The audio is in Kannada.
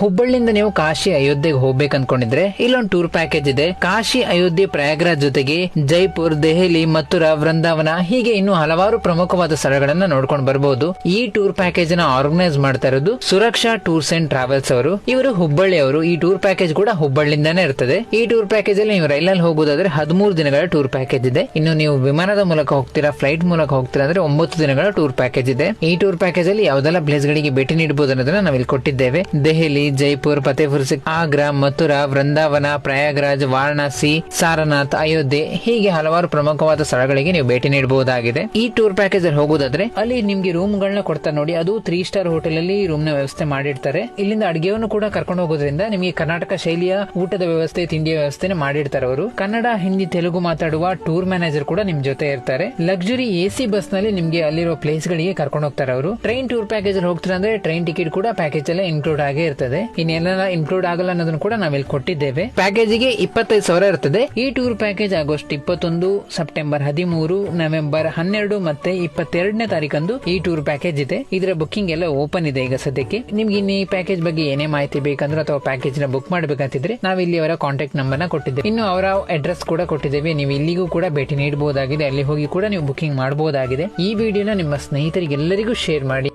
ಹುಬ್ಬಳ್ಳಿಯಿಂದ ನೀವು ಕಾಶಿ ಅಯೋಧ್ಯೆಗೆ ಹೋಗ್ಬೇಕು ಅನ್ಕೊಂಡಿದ್ರೆ ಇಲ್ಲೊಂದು ಟೂರ್ ಪ್ಯಾಕೇಜ್ ಇದೆ. ಕಾಶಿ ಅಯೋಧ್ಯೆ ಪ್ರಯಾಗ್ರಾಜ್ ಜೊತೆಗೆ ಜೈಪುರ್, ದೆಹಲಿ, ಮಥುರಾ, ವೃಂದಾವನ ಹೀಗೆ ಇನ್ನು ಹಲವಾರು ಪ್ರಮುಖವಾದ ಸ್ಥಳಗಳನ್ನ ನೋಡ್ಕೊಂಡು ಬರಬಹುದು ಈ ಟೂರ್ ಪ್ಯಾಕೇಜ್ನ ಆರ್ಗನೈಸ್ ಮಾಡ್ತಾ ಇರೋದು ಸುರಕ್ಷಾ ಟೂರ್ಸ್ ಅಂಡ್ ಟ್ರಾವೆಲ್ಸ್ ಅವರು. ಇವರು ಹುಬ್ಬಳ್ಳಿ ಅವರು. ಈ ಟೂರ್ ಪ್ಯಾಕೇಜ್ ಕೂಡ ಹುಬ್ಬಳ್ಳಿಯಿಂದಾನೇ ಇರ್ತದೆ. ಈ ಟೂರ್ ಪ್ಯಾಕೇಜ್ ಅಲ್ಲಿ ನೀವು ರೈಲಲ್ಲಿ ಹೋಗೋದಾದ್ರೆ ಹದಿಮೂರು ದಿನಗಳ ಟೂರ್ ಪ್ಯಾಕೇಜ್ ಇದೆ. ಇನ್ನು ನೀವು ವಿಮಾನದ ಮೂಲಕ ಹೋಗ್ತೀರಾ ಫ್ಲೈಟ್ ಮೂಲಕ ಹೋಗ್ತೀರಾ ಅಂದ್ರೆ ಒಂಬತ್ತು ದಿನಗಳ ಟೂರ್ ಪ್ಯಾಕೇಜ್ ಇದೆ. ಈ ಟೂರ್ ಪ್ಯಾಕೇಜ್ ಅಲ್ಲಿ ಯಾವ್ದೆಲ್ಲ ಪ್ಲೇಸ್ ಗಳಿಗೆ ಭೇಟಿ ನೀಡಬಹುದು ಅನ್ನೋದನ್ನ ನಾವು ಇಲ್ಲಿ ಕೊಟ್ಟಿದ್ದೇವೆ. ದೆಹಲಿ ಜೈಪುರ್, ಫತೇಪುರ್, ಸಿಕ್ ಆಗ್ರಾ, ಮಥುರಾ, ವೃಂದಾವನ, ಪ್ರಯಾಗ್ರಾಜ್, ವಾರಣಾಸಿ, ಸಾರನಾಥ್, ಅಯೋಧ್ಯೆ ಹೀಗೆ ಹಲವಾರು ಪ್ರಮುಖವಾದ ಸ್ಥಳಗಳಿಗೆ ನೀವು ಭೇಟಿ ನೀಡಬಹುದಾಗಿದೆ. ಈ ಟೂರ್ ಪ್ಯಾಕೇಜ್ ಅಲ್ಲಿ ಹೋಗೋದಾದ್ರೆ ಅಲ್ಲಿ ನಿಮ್ಗೆ ರೂಮ್ ಗಳನ್ನ ಕೊಡ್ತಾರೆ ನೋಡಿ. ಅದು ತ್ರೀ ಸ್ಟಾರ್ ಹೋಟೆಲ್ ಅಲ್ಲಿ ರೂಮ್ನ ವ್ಯವಸ್ಥೆ ಮಾಡಿರ್ತಾರೆ. ಇಲ್ಲಿಂದ ಅಡಿಗೆಯನ್ನು ಕೂಡ ಕರ್ಕೊಂಡು ಹೋಗೋದ್ರಿಂದ ನಿಮಗೆ ಕರ್ನಾಟಕ ಶೈಲಿಯ ಊಟದ ವ್ಯವಸ್ಥೆ, ತಿಂಡಿಯ ವ್ಯವಸ್ಥೆ ಮಾಡಿರ್ತಾರೆ ಅವರು. ಕನ್ನಡ, ಹಿಂದಿ, ತೆಲುಗು ಮಾತಾಡುವ ಟೂರ್ ಮ್ಯಾನೇಜರ್ ಕೂಡ ನಿಮ್ ಜೊತೆ ಇರ್ತಾರೆ. ಲಕ್ಸುರಿ ಎ ಸಿ ಬಸ್ನಲ್ಲಿ ನಿಮ್ಗೆ ಅಲ್ಲಿರೋ ಪ್ಲೇಸ್ ಗಳಿಗೆ ಕರ್ಕೊಂಡು ಹೋಗ್ತಾರೆ ಅವರು. ಟ್ರೈನ್ ಟೂರ್ ಪ್ಯಾಕೇಜ್ ಅಲ್ಲಿ ಹೋಗ್ತಾರೆ ಅಂದ್ರೆ ಟ್ರೈನ್ ಟಿಕೆಟ್ ಕೂಡ ಪ್ಯಾಕೇಜ್ ಅಲ್ಲೇ ಇನ್ಕ್ಲೂಡ್ ಆಗಿ ಇರ್ತದೆ. ಇನ್ನೆಲ್ಲ ಇನ್ಕ್ಲೂಡ್ ಆಗಲ್ಲ ಅನ್ನೋದನ್ನು ಕೂಡ ನಾವಿಲ್ಲಿ ಕೊಟ್ಟಿದ್ದೇವೆ. ಪ್ಯಾಕೇಜ್ಗೆ ಇಪ್ಪತ್ತೈದು ಸಾವಿರ ಇರ್ತದೆ. ಈ ಟೂರ್ ಪ್ಯಾಕೇಜ್ ಆಗಸ್ಟ್ ಇಪ್ಪತ್ತೊಂದು ಸೆಪ್ಟೆಂಬರ್ ಹದಿಮೂರು ನವೆಂಬರ್ ಹನ್ನೆರಡು ಮತ್ತೆ ಇಪ್ಪತ್ತೆರಡನೇ ತಾರೀಕಂದು ಈ ಟೂರ್ ಪ್ಯಾಕೇಜ್ ಇದೆ. ಇದರ ಬುಕ್ಕಿಂಗ್ ಎಲ್ಲ ಓಪನ್ ಇದೆ ಈಗ ಸದ್ಯಕ್ಕೆ. ನಿಮ್ಗೆ ಇನ್ನು ಈ ಪ್ಯಾಕೇಜ್ ಬಗ್ಗೆ ಏನೇ ಮಾಹಿತಿ ಬೇಕಂದ್ರೆ ಅಥವಾ ಪ್ಯಾಕೇಜ್ನ ಬುಕ್ ಮಾಡಬೇಕಂತಿದ್ರೆ ನಾವು ಇಲ್ಲಿ ಅವರ ಕಾಂಟ್ಯಾಕ್ಟ್ ನಂಬರ್ನ ಕೊಟ್ಟಿದ್ದೇವೆ. ಇನ್ನು ಅವರ ಅಡ್ರೆಸ್ ಕೂಡ ಕೊಟ್ಟಿದ್ದೇವೆ. ನೀವು ಇಲ್ಲಿಗೂ ಕೂಡ ಭೇಟಿ ನೀಡಬಹುದಾಗಿದೆ ಅಲ್ಲಿ ಹೋಗಿ ಕೂಡ ನೀವು ಬುಕ್ಕಿಂಗ್ ಮಾಡಬಹುದಾಗಿದೆ ಈ ವಿಡಿಯೋನ ನಿಮ್ಮ ಸ್ನೇಹಿತರಿಗೆಲ್ಲರಿಗೂ ಶೇರ್ ಮಾಡಿ.